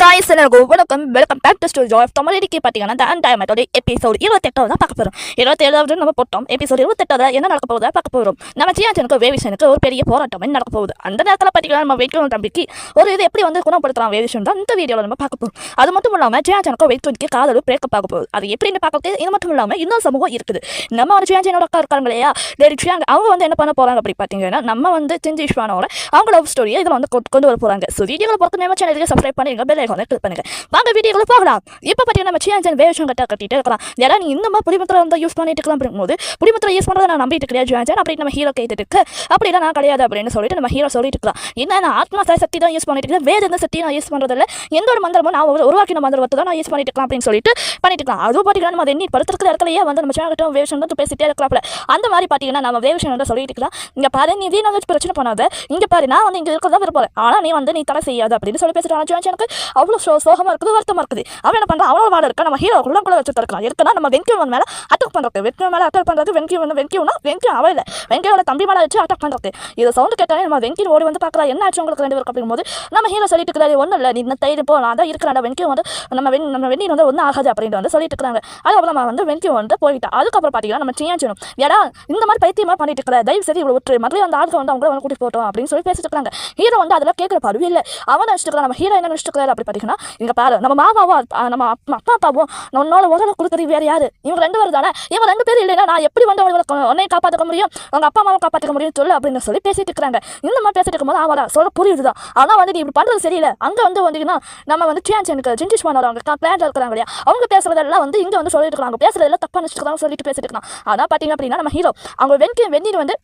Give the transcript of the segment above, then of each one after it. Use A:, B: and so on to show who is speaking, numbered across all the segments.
A: Guys எல்லாருக்கும் வணக்கம் welcome back to story of Tamil பார்த்தீங்கன்னா இந்த அண்டாய் மெத்தோட எபிசோடு இருபத்தெட்டாவது தான் பார்க்க போகிறோம் இருபத்தேழாவது நம்ம போட்டோம். எபிசோடு இருபத்தெட்டாவது என்ன நடக்க போகுதா பார்க்க போகிறோம் நம்ம ஜியாஜனுக்கு வேவிஷனுக்கு ஒரு பெரிய போராட்டம் நடக்க போகுது? அந்த நேரத்தில் பார்த்தீங்கன்னா நம்ம வைக்கணும் தம்பிக்கு ஒரு இது எப்படி வந்து குணப்படுத்தலாம் வேவிஷன் தான் இந்த வீடியோவில் நம்ம பார்க்க போகிறோம் அது மட்டும் இல்லாமல் ஜியாச்சனுக்கு வைக்கணுக்கு காதல் பிரேக்கப் ஆக போகுது. அது எப்படின்னு பார்க்கறது இது மட்டும் இல்லாமல் இன்னொரு சமூகம் இருக்குது. நம்ம ஒரு ஜியாச்சனோட அக்கா இருக்காங்க இல்லையா? லேடி ஜியாங் அவங்க வந்து என்ன பண்ண போகிறாங்க அப்படி பார்த்தீங்கன்னா நம்ம வந்து செஞ்சு விஸ்வானோட அவங்க லவ் ஸ்டோரியை இதில் வந்து கொண்டு வர போகிறாங்க ஸோ வீடியோவில் பார்த்து நம்ம சேனலுக்கு சப்ஸ்கிரைப் பண்ணிடுங்க பெல் ஐக்கானை கிளிக் பண்ணுங்கள் வாங்க வீடியோக்குள்ள போகலாம். இப்போ பார்த்தீங்கன்னா நம்ம சியான் வேஷம் கட்ட கட்டிட்டு இருக்கலாம். ஏன்னா நீ இந்த மாதிரி வந்து யூஸ் பண்ணிட்டு இருக்கலாம் அப்படிங்கும்போது புடிமத்திரம் யூஸ் பண்ணுறதை நான் நம்பிட்டு கிடையாது ஜியான் அப்படி நம்ம ஹீரோ கேட்டுட்டு இருக்கு. அப்படிலாம் நான் கிடையாது அப்படின்னு சொல்லிட்டு நம்ம ஹீரோ சொல்லிட்டு இருக்கலாம். என்ன நான் ஆத்மா சக்தி தான் யூஸ் பண்ணிட்டு இருக்கேன். வேறு எந்த சக்தியும் நான் யூஸ் பண்ணுறதில்ல எந்த ஒரு மந்திரமும் நான் ஒரு- உருவாக்கின மந்திரத்தை தான் நான் யூஸ் பண்ணிட்டு இருக்கலாம் அப்படின்னு சொல்லிட்டு பண்ணிட்டு இருக்கலாம். அதுவும் பார்த்தீங்கன்னா நம்ம எண்ணி படுத்துருக்கிற இடத்துலயே வந்து நம்ம சேனல் வேஷம் வந்து பேசிட்டே இருக்கலாம்ல அந்த மாதிரி பார்த்தீங்கன்னா நம்ம வேஷம் வந்து சொல்லிட்டு இருக்கலாம். இங்க பாரு நீ வீணாக பிரச்சனை பண்ணாத. இங்கே பாரு நான் வந்து இங்க இருக்கிறதா விருப்பம் ஆனால் நீ வந்து நீ தடை செய்யாது அப்படின்னு சொல்லி பேசிட்டு எனக்கு அவ்வளோ சோ சோகமாக இருக்குது வருத்தமாக இருக்குது. அவன் என்ன பண்ணுறான் அவ்வளோ வாட இருக்கா? நம்ம ஹீரோ உள்ள கூட வச்சு தடுக்கலாம் இருக்குன்னா நம்ம வெங்கியவன் மேலே அட்டாக் பண்ணுறது வெங்கியம் மேலே அட்டாக் பண்ணுறது வெங்கியம் வந்து வெங்கியம்னா வெங்கியம் அவன் இல்லை. வெங்கியோட தம்பி மேலே வச்சு அட்டாக் பண்ணுறது இது சவுண்டு கேட்டாலே நம்ம வெங்கியம் ஓடி வந்து பார்க்கலாம் என்ன ஆச்சு உங்களுக்கு ரெண்டு பேருக்கு அப்படிங்கும்போது நம்ம ஹீரோ சொல்லிட்டு இருக்கிறாரு ஒன்றும் இல்லை நீ இந்த தைரியம் போ நான் தான் இருக்கிறேன் வெங்கியம் வந்து நம்ம வெண் நம்ம வெந்நீர் வந்து ஒன்றும் ஆகாது அப்படின்ட்டு வந்து சொல்லிட்டு இருக்காங்க அதுக்கப்புறம் நம்ம வந்து வெங்கியம் வந்து போயிட்டா. அதுக்கப்புறம் பார்த்தீங்கன்னா நம்ம சியாச்சனும் ஏடா இந்த மாதிரி பைத்தியமாக பண்ணிட்டு இருக்கிற? தயவு சரி இவ்வளோ விட்டுரு. மறுபடியும் அந்த ஆளுக்கு வந்து அவங்கள வந்து கூட்டிட்டு போட்டோம் அப்படின்னு சொல்லி பேசிட்டு இருக்காங்க ஹீரோ வந்து அதெல்லாம் கேட்குற பருவே இல்லை. அவன் நினச்சிட்டு நம்ம ஹீரோ என்ன நினச்சிட்டு அப்படி பார்த்தீங்கன்னா எங்கள் பாரு நம்ம மாமாவோ நம்ம அப்பா அப்பா அப்பாவும் உன்னோட உதவி கொடுக்குறது வேற யார்? இவங்க ரெண்டு பேரும் தானே? இவங்க ரெண்டு பேரும் இல்லைன்னா நான் எப்படி வந்து அவங்களை உன்னையும் காப்பாற்ற முடியும்? உங்கள் அப்பா அம்மாவை காப்பாற்ற முடியும் சொல்லு அப்படின்னு சொல்லி பேசிட்டு இருக்காங்க இந்த மாதிரி பேசிட்டு இருக்கும்போது அவடா சொல்ல புரியுதுதான். ஆனால் வந்து நீ இப்படி பண்ணுறது சரியில்லை. அங்கே வந்து வந்தீங்கன்னா நம்ம வந்து சியான்சனுக்கு ஜின்டிஸ் பண்ணோட அவங்க பிளான் இருக்கிறாங்க இல்லையா? அவங்க பேசுறதெல்லாம் வந்து இங்கே வந்து சொல்லிட்டு இருக்காங்க. பேசுறதெல்லாம் தப்பாக நினச்சிட்டு சொல்லிட்டு பேசிட்டு இருக்கலாம் ஆனால் பார்த்தீங்க அப்படின்னா நம்ம ஹீரோ அவங்க வெண்கி வெந்நீர் வந்து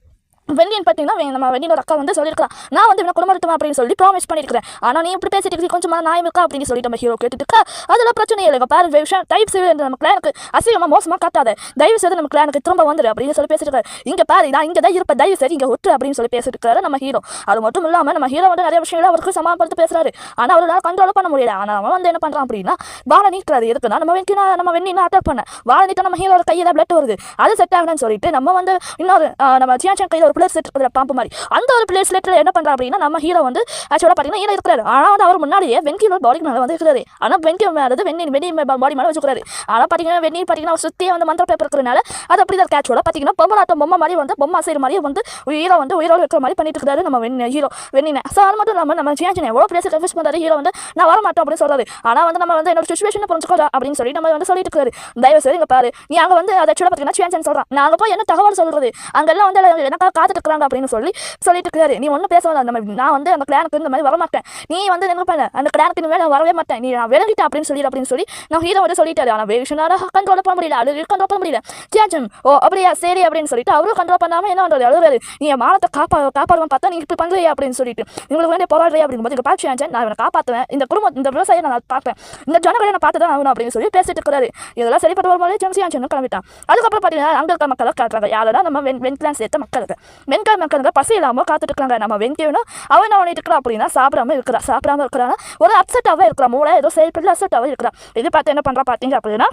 A: வெள்ளின்னு பார்த்தீங்கன்னா நம்ம வெண்ணியோட அக்கா வந்து சொல்லியிருக்கலாம் நான் வந்து இவனை குடும்பத்துவன் அப்படின்னு சொல்லி ப்ராமிஸ் பண்ணியிருக்கிறேன். ஆனால் நீ இப்படி பேசிட்டு இருக்கீங்க கொஞ்சமா நியாயம் இருக்கா அப்படின்னு சொல்லிட்டு நம்ம ஹீரோ கேட்டுட்டு இருக்கா? அதெல்லாம் பிரச்சனை இல்லைங்க. பாரு விஷயம் டைப் செய்வது நம்ம கிளானுக்கு அசிங்கமாக மோசமாக காட்டாத. தயவு செய்து நம்ம கிளானுக்கு திரும்ப வந்துரு அப்படின்னு சொல்லி பேசிட்டு இருக்காரு. இங்கே பாரு நான் இங்கே தான் இருப்பேன். தயவு செய்து இங்கே ஒட்டு அப்படின்னு சொல்லி பேசிட்டு இருக்காரு நம்ம ஹீரோ அது மட்டும் இல்லாமல் நம்ம ஹீரோ வந்து நிறைய விஷயங்களை அவருக்கு சமாளித்து பேசுறாரு. ஆனால் அவரால் கண்ட்ரோல் பண்ண முடியல. ஆனால் அவன் வந்து என்ன பண்ணுறான் அப்படின்னா வாழை நீக்கிறாரு எதுக்குன்னா நம்ம வெங்கினா நம்ம வெண்ணினா அட்டாக் பண்ண. வாழை நீக்க நம்ம ஹீரோட கையில் பிளட் வருது. அது செட் ஆகணும்னு சொல்லிட்டு நம்ம வந்து இன்னொரு நம்ம சியாச்சன் கையில் ஒரு பிளேஸ் செட் பாம்பு மாதிரி. அந்த ஒரு பிளேஸ் செட்டில் என்ன பண்ணுறா அப்படின்னா நம்ம ஹீரோ வந்து ஆக்சுவலாக பார்த்தீங்கன்னா ஹீரோ இருக்கிறாரு. ஆனால் வந்து அவர் முன்னாடியே வெங்கியோட பாடிக்கு மேலே வந்து இருக்கிறாரு. ஆனால் வெங்கி மேலே வெந்நீர் வெந்நி பாடி மேலே வச்சுக்கிறாரு ஆனால் பார்த்தீங்கன்னா வெந்நீர் பார்த்தீங்கன்னா சுற்றியே வந்து மந்திர பேப்பர் இருக்கிறனால அது அப்படி தான் ஆக்சுவலாக பார்த்தீங்கன்னா பொம்மலாட்டம் பொம்மை மாதிரி வந்து பொம்மை செய்கிற மாதிரி வந்து ஹீரோ வந்து உயிரோடு இருக்கிற மாதிரி பண்ணிட்டு இருக்கிறாரு நம்ம வெண்ணி ஹீரோ வெண்ணினை. ஸோ அது மட்டும் இல்லாமல் நம்ம சியாச்சனை எவ்வளோ பிளேஸ் கன்ஃபியூஸ் பண்ணுறாரு ஹீரோ வந்து நான் வர மாட்டோம் அப்படின்னு சொல்கிறாரு ஆனால் வந்து நம்ம வந்து என்னோட சுச்சுவேஷனை புரிஞ்சுக்கோடா அப்படின்னு சொல்லி நம்ம வந்து சொல்லிட்டு இருக்காரு. தயவு செய்து இங்கே பாரு. நீ அங்கே வந்து அதை ஆக்சுவலாக பார்த்தீங்கன்னா சியாச்சன் சொல்கிறான் நான் அங்கே போய் என்ன தகவல் சொல்றது? அங்கெல்லாம் வந்து எனக்காக பார்த்துட்டு இருக்கிறாங்க அப்படின்னு சொல்லி சொல்லிட்டு இருக்காரு நீ ஒன்றும் பேச வேண்டாம் நம்ம நான் வந்து அந்த கிளானுக்கு இந்த மாதிரி வர மாட்டேன் நீ வந்து என்ன பண்ண? அந்த கிளானுக்கு இனிமேல் நான் வரவே மாட்டேன். நீ நான் விளங்கிட்டேன் அப்படின்னு சொல்லி அப்படின்னு சொல்லி நான் ஹீரோ வந்து சொல்லிட்டாரு. ஆனால் வேஷனால கண்ட்ரோல் பண்ண முடியல. அது கண்ட்ரோல் பண்ண முடியல. சியாச்சன் ஓ அப்படியா? சரி அப்படின்னு சொல்லிட்டு அவரும் கண்ட்ரோல் பண்ணாமல் என்ன பண்ணுறது அழுவாரு நீ என் மானத்தை காப்பா காப்பாடுவான் பார்த்தா நீ இப்படி பண்ணுறியா அப்படின்னு சொல்லிட்டு. உங்களுக்கு வேண்டிய போராடுறியா அப்படின்னு போது பார்த்து சியாச்சன் நான் இவனை காப்பாற்றுவேன் இந்த குடும்பம் இந்த விவசாயியை நான் பார்ப்பேன். இந்த ஜனங்களை நான் பார்த்து தான் ஆகணும் அப்படின்னு சொல்லி பேசிட்டு இருக்கிறாரு. இதெல்லாம் சரிப்பட்டு வரும்போது ஜெம் சியாச்சன் கிளம்பிட்டான் அதுக்கப்புறம் பார்த்தீங்கன்னா அங்கே இருக்க மக்களை காட்டுறாங்க. யாரோட? நம்ம வெண் வெண்கிளான் சேர்த்த மக்களுக்கு. வெண்காய் மக்களுங்க பசி இல்லாமல் காத்துட்டு இருக்காங்க நம்ம வெண்கியனும் அவன் என்ன பண்ணிட்டு இருக்கிறான் அப்படின்னா சாப்பிடாம இருக்கிறான். சாப்பிடாம இருக்கிறான்னா ஒரு அப்செட்டாகவே இருக்கிறான். மூளை ஏதோ செயல்பட்டு அப்செட்டாகவே இருக்கிறான். இது பார்த்து என்ன பண்ணுறா பார்த்தீங்க அப்படின்னா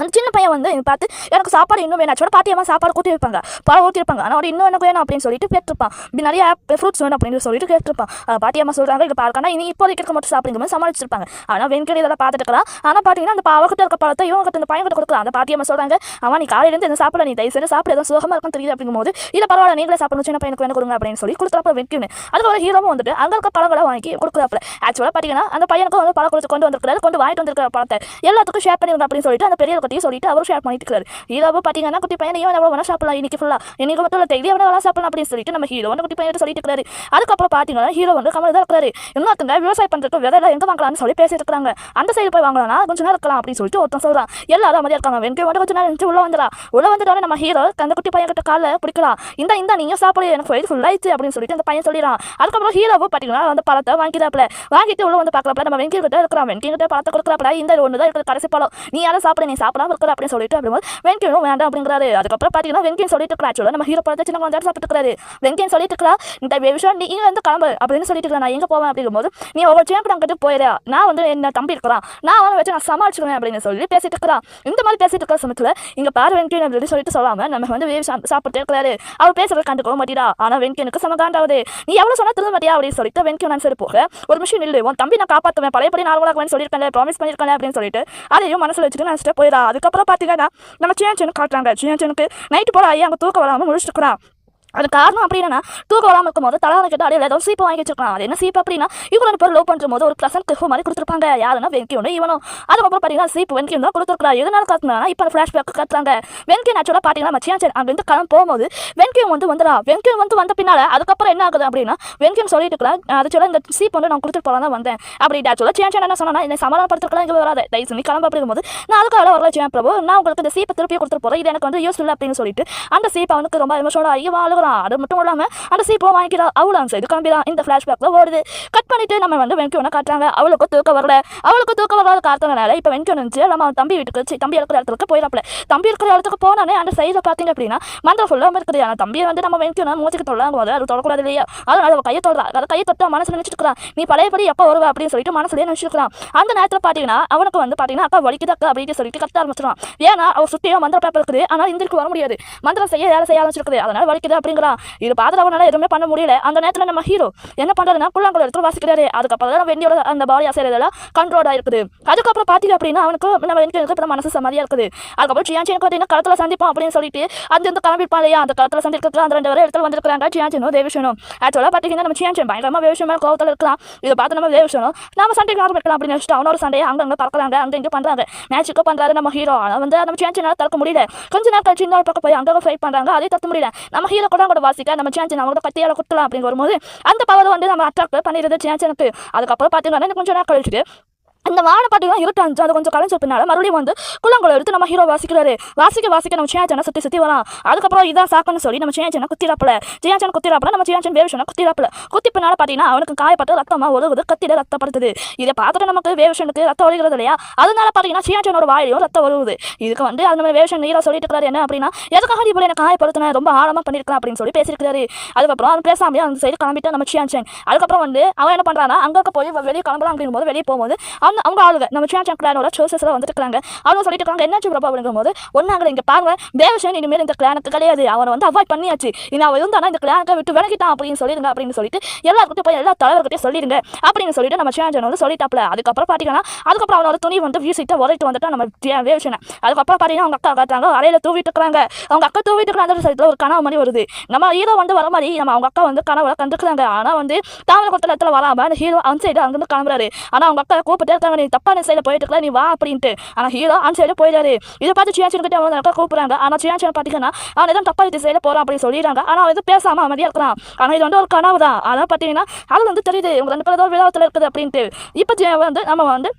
A: அந்த சின்ன பையன் வந்து பார்த்து எனக்கு சாப்பாடு இன்னும் வேணும். ஆக்சுவலாக பாட்டியம்மா சாப்பாடு கூட்டி வைப்பாங்க. பழம் ஊற்றிருப்பாங்க ஆனால் அவன் இன்னும் எனக்கு வேணும் அப்படின்னு சொல்லிட்டு கேட்டிருப்பான். இப்படி நிறைய ஃப்ரூட்ஸ் வேணும் அப்படின்னு சொல்லிட்டு கேட்டிருப்பான். பாட்டியம்மா சொல்கிறாங்க இது பார்க்கணும் இனி இப்போதைக்கு இருக்கிற மட்டும் சாப்பிடுங்க மாதிரி சமாளிச்சிருப்பாங்க. ஆனால் வெண்கடி இதெல்லாம் பார்த்துட்டு இருக்கலாம் ஆனால் பார்த்தீங்கன்னா அந்த அவகிட்ட இருக்க பழத்தை இவங்க கிட்ட இந்த பையன் கிட்ட கொடுக்கலாம் அந்த பாட்டியம்மா சொல்கிறாங்க அவன் நீ காலையிலேருந்து எதுவும் சாப்பிட நீ தயவு செய்து சாப்பிட. எதுவும் சுகமாக இருக்கும் தெரியுது அப்படிங்கும்போது இல்லை பரவாயில்ல நீங்களே சாப்பிடணும் சின்ன பையனுக்கு வேணும் கொடுங்க அப்படின்னு சொல்லி கொடுக்குறப்ப வெட்டினு அதுக்கு ஒரு ஹீரோவும் வந்துட்டு அங்கே இருக்க பழங்களை வாங்கி கொடுக்குறாப்புல. ஆக்சுவலாக பார்த்தீங்கன்னா அந்த பையனுக்கு வந்து பழம் கொடுத்து கொண்டு வந்திருக்கிறாரு கொண்டு வாங்கிட்டு வந்திருக்கிற பழத்தை எல்லாத்துக்கும் ஷேர் பண்ணிருங்க அப்படின்னு சொல்லிட்டு அந்த பெரிய பற்றியும் சொல்லிட்டு அவரும் ஷேர் பண்ணிட்டு இருக்காரு ஹீரோவை பார்த்தீங்கன்னா குட்டி பையன் ஏன் எவ்வளோ வேணா சாப்பிடலாம் இன்னைக்கு ஃபுல்லாக இன்னைக்கு மட்டும் இல்லை டெய்லி எவ்வளோ வேணா சாப்பிடலாம் அப்படின்னு சொல்லிட்டு நம்ம ஹீரோ வந்து குட்டி பையன் சொல்லிட்டு இருக்காரு அதுக்கப்புறம் பார்த்தீங்கன்னா ஹீரோ வந்து கமல் தான் இருக்காரு. இன்னொருத்தங்க விவசாயம் பண்ணுறதுக்கு விதையில எங்கே வாங்கலாம்னு சொல்லி பேசிட்டு இருக்காங்க அந்த சைடு போய் வாங்கலாம் கொஞ்ச நேரம் இருக்கலாம் அப்படின்னு சொல்லிட்டு ஒருத்தன் சொல்றான். எல்லாரும் அமைதியா இருக்காங்க. வெங்கை மட்டும் நேரம் இருந்துச்சு உள்ள வந்துடா. உள்ள வந்துட்டோட நம்ம ஹீரோ அந்த குட்டி பையன் கிட்ட காலை பிடிக்கலாம். இந்த இந்த நீங்க சாப்பிடு எனக்கு வயிறு ஃபுல் அப்படின்னு சொல்லிட்டு அந்த பையன் சொல்லிடுறான். அதுக்கப்புறம் ஹீரோவும் பார்த்தீங்கன்னா அந்த பழத்தை வாங்கிடாப்ல வாங்கிட்டு உள்ள வந்து பார்க்கறப்ப நம்ம வெங்கை கிட்ட இருக்கிறான் வெங்கை கிட்ட பழத்தை கொடுக்குறாப்ல இந்த ஒன்று தான் இருக்கிற கடைசி பழம். நீ யாரும் சாப்பிட நீ சாப்பிடாம இருக்கிற அப்படின்னு சொல்லிட்டு அப்படிங்கும்போது வெங்கியும் வேண்டாம் அப்படிங்கிறாரு. அதுக்கப்புறம் பார்த்தீங்கன்னா வெங்கியம் சொல்லிட்டு இருக்கிறா ஆக்சுவலாக நம்ம ஹீரோ படத்தை சின்ன குழந்தை சாப்பிட்டு இருக்கிறாரு. சொல்லிட்டு இருக்கிறா இந்த விஷயம் நீ வந்து கிளம்பு அப்படின்னு சொல்லிட்டு இருக்கா நான் எங்கே போவேன்? அப்படிங்கும்போது நீ ஒவ்வொரு சேம்பு அங்கிட்டு போயிடா நான் வந்து என்ன தம்பி இருக்கிறான். நான் அவனை வச்சு நான் சமாளிச்சுக்கிறேன் அப்படின்னு சொல்லி பேசிட்டு இருக்கிறான் இந்த மாதிரி பேசிட்டு இருக்கிற சமயத்தில் இங்கே பாரு வெங்கியன் அப்படின்னு சொல்லிட்டு சொல்லாம நம்ம வந்து வேவி சாப்பிட்டு இருக்கிறாரு. அவர் பேசுறது கண்டுக்கவும் மாட்டீரா ஆனால் வெங்கியனுக்கு சமகாண்டாவது. நீ எவ்வளோ சொன்னா திரும்ப மாட்டியா? அப்படின்னு சொல்லிட்டு வெங்கியன் நான் சரி போக ஒரு மிஷின் இல்லை உன் தம்பி நான் காப்பாற்றுவேன் பழையபடி நார்மலாக சொல்லியிருக்கேன் ப்ராமிஸ் பண்ணியிருக்கேன் அப்படின்னு சொல்லிட்டு அதையும் மனசில் வச்சுட்டு நினச்சிட்டு போயிடா அதுக்கப்புறம் பார்த்தீங்கன்னா நம்ம சியாச்சனுக்கு காட்டுறாங்க. சியாச்சனுக்கு நைட்டு போல ஐயா அங்கே தூக்கம் வராமல் முடிச்சுட்டு அது காரணம் அப்படின்னா தூக்கம் வராமல் இருக்கும்போது தலான கிட்ட அடையில ஏதோ சீப்பு வாங்கி வச்சிருக்கான் அது என்ன சீப்பு அப்படின்னா இவங்க பேர் லவ் பண்ணுற போது ஒரு ப்ளசன்ட் கிஃப்ட் மாதிரி கொடுத்துருப்பாங்க. யாருன்னா வெங்கி ஒன்று இவனும். அதுக்கப்புறம் பார்த்தீங்கன்னா சீப் வெங்கியும் தான் கொடுத்துருக்கா எதனால காத்துனா இப்போ ஃப்ளாஷ்பேக் காட்டுறாங்க. வெங்கி ஆக்சுவலாக பார்த்தீங்கன்னா மச்சியா சரி அங்கேருந்து கிளம்ப போகும்போது வெங்கியம் வந்து வந்துடா வெங்கியம் வந்து வந்த பின்னால் அதுக்கப்புறம் என்ன ஆகுது அப்படின்னா வெங்கியம் சொல்லிட்டு இருக்கலாம் அது சொல்ல இந்த சீப் வந்து நான் கொடுத்துட்டு போகலாம் தான் வந்தேன். அப்படி ஆக்சுவலாக சேன் என்ன சொன்னா என்னை சமாதானப்படுத்துக்கலாம் இங்கே வராது. தயவு செஞ்சு கிளம்ப அப்படிங்கும்போது நான் அதுக்காக வரல சேன் பிரபு. நான் உங்களுக்கு இந்த சீப்பை திருப்பி கொடுத்துட்டு போகிறேன் இது எனக்கு வந்து யூஸ் இல்லை அப்படின்னு சொல்லிட்டு அந்த சீப்பை அவனுக்கு ரொம்ப எமோஷனல் ஆகி வாழுகிறான் அது மட்டும் இல்லாமல் அந்த சீப்பை வாங்கிக்கிறா அவளும் கம்பி தான் இந்த ஃப்ளாஷ்பேக்கில் ஓடுது. கட் பண்ணிட்டு நம்ம வந்து வெங்கியோனை காட்டுறாங்க. அவளுக்கு தூக்கம் வரல. அவளுக்கு தூக்கம் வராத காரணத்தினால இப்போ வெங்கியோ நினச்சி நம்ம அவன் தம்பி வீட்டுக்கு சி, தம்பி இருக்கிற இடத்துக்கு போயிடப்பல தம்பி இருக்கிற இடத்துக்கு போனானே அந்த சைடில் பார்த்தீங்க அப்படின்னா மந்திரம் ஃபுல்லாக இருக்குது. ஆனால் தம்பியை வந்து நம்ம வெங்கியோனை மூச்சுக்கு தொல்லாங்க போது அது தொடக்கூடாது இல்லையா? அதனால அவள் கையை தொடரா அதை கையை தொட்டு மனசில் நினச்சிட்டுக்கிறான் நீ பழையபடி எப்போ வருவ அப்படின்னு சொல்லிட்டு மனசுலேயே நினச்சிருக்கான் அந்த நேரத்தில் பார்த்தீங்கன்னா அவனுக்கு வந்து பார்த்தீங்கன்னா அக்கா வலிக்குது அக்கா அப்படின்னு சொல்லிட்டு கத்த ஆரம்பிச்சிடும் ஏன்னா அவள் சுற்றியும் மந்திர பேப்பர் இருக்குது. ஆனால் இந்திரிக்கு வர முடியாது. மந்திரம் செய்ய வேலை செய்ய ஆரம்பிச்சிருக்குது. அதனால் வலிக்குது அப்படிங்கிறான் இது பார்த்துட்டு அவனால எதுவுமே பண்ண முடியல. அந்த நேரத்தில் நம்ம ஹீரோ என்ன பண்ணுறதுனா புள்ளங்கள் எடுத்து வாசிக்கிறாரு அதுக்கப்புறம் தான் வெண்டியோட அந்த பாடி அசைறதெல்லாம் கண்ட்ரோல் இருக்குது அதுக்கப்புறம் பார்த்தீங்க அப்படின்னா அவனுக்கு நம்ம வெண்டியோக்கு மனசு சமாதியாக இருக்குது. அதுக்கப்புறம் சியாச்சினுக்கு பார்த்தீங்கன்னா களத்தில் சந்திப்போம் அப்படின்னு சொல்லிட்டு அந்த வந்து கிளம்பிப்பான் இல்லையா? அந்த களத்தில் சந்திக்கிறது அந்த ரெண்டு வரை இடத்துல வந்திருக்காங்க சியாச்சினும் தேவிஷனும் ஆக்சுவலாக பார்த்தீங்கன்னா நம்ம சியாச்சன் பயங்கரமாக வேவிஷன் கோவத்தில் இருக்கலாம் இதை பார்த்து நம்ம தேவிஷனும் நம்ம சண்டைக்கு ஆரம்பிக்கலாம் அப்படின்னு வச்சுட்டு அவனோட சண்டையை அங்கங்கே பறக்கிறாங்க அங்கே இங்கே பண்ணுறாங்க மேட்சுக்கு பண்ணுறாரு நம்ம ஹீரோ ஆனால் வந்து நம்ம சியாச்சினால் தடுக்க முடியல. கொஞ்ச நேரம் கழிச்சு இன்னொரு பக்கம் போய் அங்கே ஃபைட் பண்ணுறாங்க அதே தடுக்க முடியல. நம்ம ஹீரோ கூட கூட வாசிக்க நம்ம சேஞ்சன் அவங்க கத்தியால் குத்தலாம் அப்படின்னு வரும்போது அந்த பவர் வந்து நம்ம அட்ராக்ட் பண்ணிடுறது சேஞ்சனுக்கு அதுக்கப்புறம் பார்த்தீங்கன்னா கொஞ்சம் நேரம் கழிச்சுட்டு அந்த வானை பார்த்தீங்கன்னா அஞ்சு அது கொஞ்சம் கலைஞ்ச பின்னால மறுபடியும் வந்து குளங்களை எடுத்து நம்ம ஹீரோ வாசிக்கிறாரு. வாசிக்க வாசிக்க நம்ம சியாச்சனை சுற்றி சுற்றி வரலாம் அதுக்கப்புறம் இதான் சாக்குன்னு சொல்லி நம்ம சியாச்சனை குத்திராப்பல சியாச்சன் குத்திராப்பல நம்ம சியாச்சன் வேவிஷனை குத்திராப்பல குத்தி பின்னால பார்த்தீங்கன்னா அவனுக்கு காயப்பட்டு ரத்தமாக ஒழுகுது கத்தியில ரத்தப்படுத்துது. இதை பார்த்துட்டு நமக்கு வேவிஷனுக்கு ரத்தம் ஒழுகிறது இல்லையா? அதனால பார்த்தீங்கன்னா சியாச்சனோட வாயிலையும் ரத்தம் ஒழுகுது. இதுக்கு வந்து அது நம்ம வேவிஷன் நீரா சொல்லிட்டு இருக்காரு என்ன அப்படின்னா எதுக்காக நீ போல எனக்கு காயப்படுத்தின? ரொம்ப ஆழமாக பண்ணியிருக்கலாம் அப்படின்னு சொல்லி பேசியிருக்காரு அதுக்கப்புறம் அவன் பேசாமல் அந்த சைடு கிளம்பிட்டு நம்ம சியாச்சன் அதுக்கப்புறம் வந்து அவன் என்ன பண்ணுறான்னா அங்கே போய் வெளியே கிளம்பலாம் அப்படிங்கும்போது வெளியே போகும்போது அவங்க அவங்க ஆளுங்க. நம்ம சியாச்சன் கிளானோட சோர்சஸில் வந்துட்டு இருக்காங்க அவங்க சொல்லிட்டு இருக்காங்க என்னாச்சு பிரபா அப்படிங்கும்போது ஒன்றாங்க இங்கே பாருங்க தேவசேன் இனிமேல் இந்த கிளானுக்கு கிடையாது. அவனை வந்து அவாய்ட் பண்ணியாச்சு. இனி அவன் இருந்தானா இந்த கிளானுக்கு விட்டு விலகிட்டான் அப்படின்னு சொல்லிடுங்க அப்படின்னு சொல்லிட்டு எல்லாருக்கிட்டையும் போய் எல்லா தலைவர்கிட்டையும் சொல்லிடுங்க. அப்படின்னு சொல்லிட்டு நம்ம சியாச்சன் வந்து சொல்லிட்டாப்ல அதுக்கப்புறம் பார்த்தீங்கன்னா அதுக்கப்புறம் அவனோட துணி வந்து வீசிட்டு உரைட்டு வந்துட்டு நம்ம வேவசனை அதுக்கப்புறம் பார்த்தீங்கன்னா அவங்க அக்கா காட்டுறாங்க அறையில தூவிட்டு இருக்காங்க. அவங்க அக்கா தூவிட்டு இருக்கிற அந்த சைடில் ஒரு கனவு மாதிரி வருது. நம்ம ஹீரோ வந்து வர மாதிரி நம்ம அவங்க அக்கா வந்து கனவுல கண்டுக்கிறாங்க. ஆனால் வந்து தாமரை கொட்டல இடத்துல வராம அந்த ஹீரோ அந்த சைடு அங்கிருந்து கிளம்புறாரு. ஆனால் அவங்க அக்கா கூப்பிட்டு இருக்காங்க நீ தப்பான சைடில் போயிட்டு இருக்கலாம் நீ வா அப்படின்ட்டு. ஆனால் ஹீரோ அந்த சைடில் போயிடாரு இதை பார்த்து சியாச்சன் கிட்ட அவங்க அக்கா கூப்பிடுறாங்க. ஆனால் சியாச்சன் பார்த்தீங்கன்னா அவன் எதுவும் தப்பா சைடில் போகிறான் அப்படின்னு சொல்லிடுறாங்க. ஆனால் அவன் எதுவும் பேசாம அமைதியாக இருக்கிறான். ஆனால் இது வந்து ஒரு கனவு தான் அதான் பார்த்தீங்கன்னா அது வந்து தெரியுது. இவங்க ரெண்டு பேரும் ஏதோ விழாவத்தில் இருக்குது அப்படின்ட்டு. இப்போ வந்து நம்ம வந்து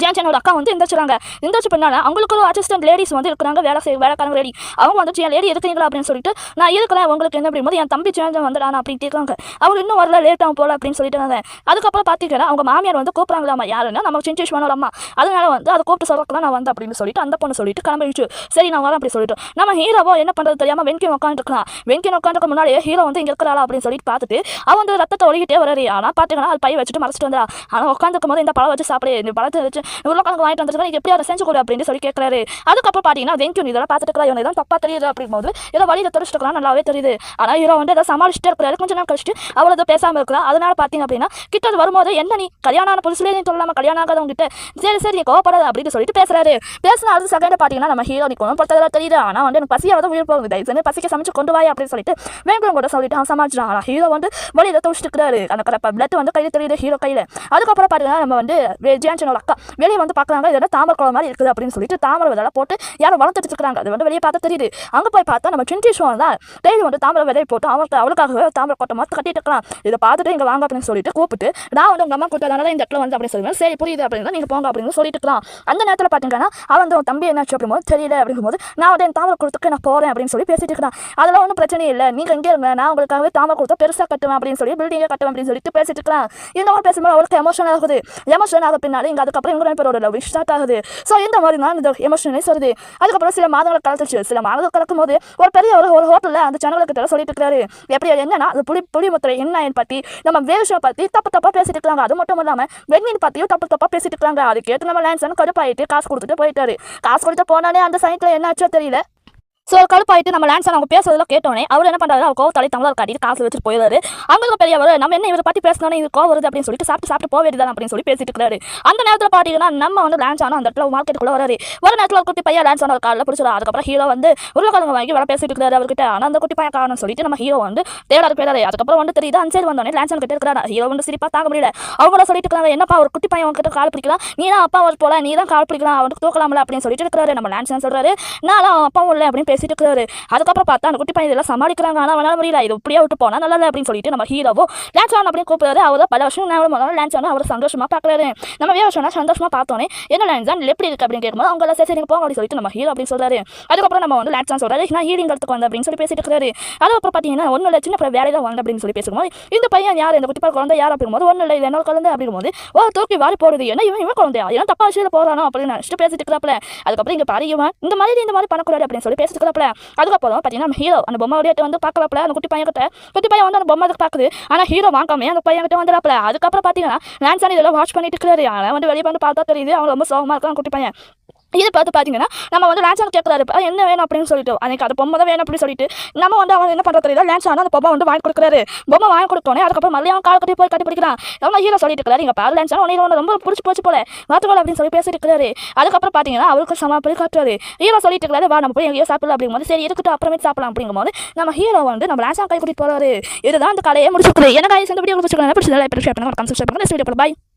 A: ஜியான்சனோட அக்கா வந்து எந்திரிச்சுறாங்க எந்திரிச்சு பின்னால அவங்களுக்கு ஒரு அசிஸ்டன்ட் லேடிஸ் வந்து இருக்கிறாங்க வேலை செய்ய வேலைக்காரங்க லேடி அவங்க வந்து என் லேடி இருக்கிறீங்களா அப்படின்னு சொல்லிட்டு நான் இருக்கிறேன் உங்களுக்கு என்ன அப்படிங்கும்போது என் தம்பி சேஞ்சன் வந்துடான் அப்படின்னு கேட்குறாங்க அவர் இன்னும் வரல லேட் ஆகும் போல அப்படின்னு சொல்லிட்டு இருந்தாங்க அதுக்கப்புறம் பார்த்தீங்கன்னா அவங்க மாமியார் வந்து கூப்பிட்றாங்களாமா? யாருன்னா நம்ம சின்சேஷ்வனோட அம்மா. அதனால வந்து அதை கூப்பிட்டு சொல்றதுக்கு நான் வந்தேன் அப்படின்னு சொல்லிட்டு அந்த பொண்ணு சொல்லிட்டு கிளம்பிடுச்சு. சரி நான் வரேன் அப்படி சொல்லிட்டு. நம்ம ஹீரோவோ என்ன பண்ணுறது தெரியாமல் வெங்கியம் உட்காந்துருக்கலாம் வெங்கியம் உட்காந்துருக்க முன்னாடியே ஹீரோ வந்து இங்கே இருக்கிறாளா அப்படின்னு சொல்லிட்டு பார்த்துட்டு அவன் வந்து ரத்தத்தை ஒழுகிட்டே வராரு ஆனால் பார்த்தீங்கன்னா அது பை வச்சுட்டு மறைச்சிட்டு வந்தா ஆனால் உட்காந்துருக்கும் போது இந்த பழம் வச்சு சாப்பிடு இந்த பழத்தை வச்சு உருளைக்கிழங்கு வாங்கிட்டு வந்துருக்கா நீ எப்படி அதை செஞ்சு கொடு அப்படின்னு சொல்லி கேட்கறாரு அதுக்கப்புறம் பார்த்தீங்கன்னா வெங்கியம் இதெல்லாம் பார்த்துட்டு இருக்கிறா இவன் எதாவது தப்பா தெரியுது அப்படிங்கும்போது ஏதோ வழியில தெரிச்சுட்டு நல்லாவே தெரியுது. ஆனால் ஹீரோ வந்து ஏதோ சமாளிச்சுட்டு இருக்கிறாரு. கொஞ்ச நேரம் கழிச்சுட்டு அவ்வளோ ஏதோ பேசாமல் இருக்கிறா அதனால பார்த்தீங்க அப்படின்னா கிட்ட வரும்போது என்ன நீ கல்யாணம் ஆன புதுசுலேயே நீ சொல்லாமல் கல்யாணம் ஆகாதவங்க கிட்ட சரி சரி நீ கோவப்படாத அப்படின்னு சொல்லிட்டு பேசுறாரு. பேசின அடுத்த செகண்ட் பார்த்தீங்கன்னா நம்ம ஹீரோ நீ குணம் படுத்ததா தெரியுது. ஆனால் வந்து எனக்கு பசியாவது உயிர் போகுது. தயவு செஞ்சு பசிக்க சமைச்சு கொண்டு வாய் அப்படின்னு சொல்லிட்டு வேங்கடம் கூட சொல்லிட்டு அவன் சமாளிச்சிடான் ஆனால் ஹீரோ வந்து வழியில தோச்சிட்டு இருக்கிறாரு. அந்த பிளட் வந்து கையில் தெரியுது ஹீரோ கையில். அதுக்கப்புறம் பார்த்தீங்கன்னா நம்ம வந்து ஜியான்சனோட அக்கா வெளியே வந்து பார்க்குறாங்க இதோட தாமரை குளம் மாதிரி இருக்குது அப்படின்னு சொல்லிட்டு தாமரை விதையெல்லாம் போட்டு யாரும் வளர்த்துட்டு இருக்காங்க அது வந்து வெளியே பார்த்தா தெரியுது. அங்கே போய் பார்த்தா நம்ம சின்டி ஷோ தான் டெய்லி வந்து தாமரை விதையை போட்டு அவளுக்கு அவளுக்காகவே தாமரை கோட்டை மொத்தம் கட்டிட்டு இருக்கலாம். இதை பார்த்துட்டு இங்கே வாங்க அப்படின்னு சொல்லிட்டு கூப்பிட்டு நான் வந்து உங்கள் அம்மா கூட்டதால இந்த இடத்துல வந்து அப்படின்னு சொல்லுவேன். சரி புரியுது அப்படின்னு நீங்கள் போங்க அப்படின்னு சொல்லிட்டு இருக்கலாம். அந்த நேரத்தில் பார்த்தீங்கன்னா அவன் வந்து உன் தம்பி என்னாச்சு? அப்படிங்கும்போது தெரியல அப்படிங்கும்போது நான் வந்து என் தாமரை கொடுத்துக்கு நான் போகிறேன் அப்படின்னு சொல்லி பேசிட்டு இருக்கிறான் அதெல்லாம் ஒன்றும் பிரச்சனை இல்லை. நீங்கள் இங்கே இருங்க. நான் உங்களுக்காகவே தாமரை கொடுத்தா பெருசாக கட்டுவேன் அப்படின்னு சொல்லி பில்டிங்கை கட்டுவேன் அப்படின்னு சொல்லிட்டு பேசிட்டு இருக்கலாம். இந்த மாதிரி பேசும்போது அவளுக்கு எமோஷன் ஆகுது. எமோஷன் ஆக பின்னாடி இங்கே அதுக்கப்புறம் அதுக்கப்புறம் பேரோட லவ் ஸ்டார்ட் ஆகுது ஸோ இந்த மாதிரி நான் இந்த எமோஷனே சொல்லுது அதுக்கப்புறம் சில மாதங்களை கலந்துச்சு சில மாதங்கள் கலக்கும் போது ஒரு பெரிய ஒரு ஒரு ஹோட்டலில் அந்த சேனலுக்கு தர சொல்லிட்டு இருக்காரு எப்படி என்னன்னா அது புளி புளிமுத்திரை என்ன பற்றி நம்ம வேஷம் பற்றி தப்பு தப்பாக பேசிட்டு இருக்காங்க அது மட்டும் இல்லாமல் வெண்ணின் பற்றியும் தப்பு தப்பாக பேசிட்டு இருக்காங்க அது கேட்டு நம்ம லேன்சன் கடுப்பாயிட்டு காசு கொடுத்துட்டு போயிட்டாரு காசு கொடுத்து போனாலே அந்த சைட்டில் என்ன ஆச்சோ தெரியல ஸோ கழுப்பாயிட்டு நம்ம லேன்சன் அவங்க பேசுறதுல கேட்டோன்னே அவர் என்ன பண்ணுறாரு அவர் கோவத்தாலே தமிழர் காட்டிட்டு காசு வச்சுட்டு போயிடுறாரு. அவங்களுக்கு பெரியவர் நம்ம என்ன இவரை பற்றி பேசினோன்னே இது கோவம் வருது அப்படின்னு சொல்லிட்டு சாப்பிட்டு சாப்பிட்டு போக வேண்டியதான் அப்படின்னு சொல்லி பேசிட்டு இருக்காரு அந்த நேரத்தில் பார்த்தீங்கன்னா நம்ம வந்து லேன்சானோ அந்த இடத்துல மார்க்கெட்டுக்குள்ள வராரு. ஒரு நேரத்தில் ஒரு குட்டி பையன் லேன்சானோ ஒரு காலில் பிடிச்சிடும் அதுக்கப்புறம் ஹீரோ வந்து உருளைக்கிழங்கு வாங்கி வர பேசிட்டு இருக்காரு அவர்கிட்ட. ஆனால் அந்த குட்டி பையன் காரணம் சொல்லிட்டு நம்ம ஹீரோ வந்து தேடாரு போயிடாரு அதுக்கப்புறம் வந்து தெரியுது அந்த சைடு வந்தோடனே லான்ஸ் கிட்ட இருக்கிறாரு. ஹீரோ வந்து சிரிப்பா தாங்க முடியல. அவங்கள சொல்லிட்டு இருக்காங்க என்னப்பா ஒரு குட்டி பையன் கிட்ட கால் பிடிக்கலாம்? நீ தான் அப்பா அவர் போல நீ தான் கால் பிடிக்கலாம் அவனுக்கு தூக்கலாம்ல? அப்படின்னு சொல்லிட்டு இருக்காரு நம்ம லேன்சன் சொல்றாரு நான் அப்பாவும் இல்லை அப்படின்னு பேசிட்டு இருக்கிறாரு அதுக்கப்புறம் பார்த்தா அந்த குட்டி பையன் இதெல்லாம் சமாளிக்கிறாங்க. ஆனால் அவனால முடியல. இது இப்படியே விட்டு போனா நல்லா அப்படின்னு சொல்லிட்டு நம்ம ஹீரோவோ ஆன் அப்படின்னு கூப்பிடுறாரு. அவர் பல வருஷம் நேரம் முதல்ல லேன்சான் அவர் சந்தோஷமா பார்க்குறாரு. நம்ம வேவசனா சந்தோஷமா பார்த்தோன்னே என்ன லேன்சான் எப்படி இருக்கு? அப்படின்னு கேட்கும்போது அவங்க எல்லாம் சரி சரி போங்க அப்படின்னு சொல்லிட்டு நம்ம ஹீரோ அப்படின்னு சொல்கிறாரு அதுக்கப்புறம் நம்ம வந்து லேன்சான் சொல்கிறாரு நான் ஹீலிங் கற்றுக்கு வந்தேன் அப்படின்னு சொல்லி பேசிட்டு இருக்கிறாரு அதுக்கப்புறம் பார்த்தீங்கன்னா ஒன்றும் இல்லை சின்ன பிள்ளை வேலை தான் வந்தேன் அப்படின்னு சொல்லி பேசும்போது இந்த பையன் யார்? இந்த குட்டி குழந்தை யார்? அப்படிங்கும்போது ஒன்றும் இல்லை என்ன குழந்தை அப்படிங்கும்போது ஓ தூக்கி வாரி போடுது. என்ன இவன் இவன் குழந்தையா? ஏன் தப்பா விஷயத்தில் போறானோ? அப்படின்னு நினச்சிட்டு பேசிட்டு இருக்கிறாப்ல அதுக்கப்புறம் இங்கே பாரு இவன் இந்த மாதிரி இந்த மாதிரி பண்ணக்கூடாது அப்படின்னு சொல்லி பேசிட்டு பார்க்குறப்பல அதுக்கப்புறம் பார்த்தீங்கன்னா நம்ம ஹீரோ அந்த பொம்மை வழியாட்டு வந்து பார்க்குறப்பல அந்த குட்டி பையன் கிட்ட குட்டி பையன் வந்து அந்த பொம்மை அதுக்கு பார்க்குது. ஆனால் ஹீரோ வாங்காமே அந்த பையன் கிட்ட வந்துடாப்ல அதுக்கப்புறம் பார்த்தீங்கன்னா லான்சான் இதெல்லாம் வாட்ச் பண்ணிட்டு இருக்கிறாரு ஆனால் வந்து வெளியே வந்து பார்த்தா தெரியுது. அவன் ரொம்ப சோகமாக இருக்கான் குட்டி பையன். இது பார்த்து பார்த்தீங்கன்னா நம்ம வந்து லான்சான் கேட்குறாரு. என்ன வேணும் அப்படின்னு சொல்லிட்டு? அன்னைக்கு அந்த பொம்மை தான் வேணும் அப்படின்னு சொல்லிட்டு நம்ம வந்து அவன் என்ன பண்ணுறது தெரியல. லான்சான் அந்த பொம்மை வந்து வாங்கி கொடுக்குறாரு. பொம்மை வாங்கி கொடுத்தோன்னே அதுக்கப்புறம் மறுபடியும் அவன் கால் கட்டி போய் கட்டி பிடிக்கிறான். நம்ம ஹீரோ சொல்லிட்டு இருக்காரு இங்கே பாரு லான்சான் உனக்கு வந்து ரொம்ப பிடிச்சி போச்சு போல. வாத்துக்கோள் அப்படின்னு சொல்லி பேசிட்டு இருக்காரு அதுக்கப்புறம் பார்த்தீங்கன்னா அவருக்கு சமா போய் காட்டுறாரு. ஹீரோ சொல்லிட்டு இருக்காரு வா நம்ம போய் எங்கேயோ சாப்பிடலாம் அப்படிங்கும்போது சரி இருக்கட்டும் அப்புறமே சாப்பிடலாம் அப்படிங்கும்போது நம்ம ஹீரோ வந்து நம்ம லான்சான் கை கூட்டிட்டு போகிறாரு இதுதான் அந்த கலையை முடிச்சுக்கிறது. என்ன காய் சேர்ந்து வீடியோ பிடிச்சிருக்காங்க பிடிச்சதா இப்போ பண்ணுங்க கன்சல்ட் பண்ணுங்க நெக்ஸ்ட் வீடியோ பாய்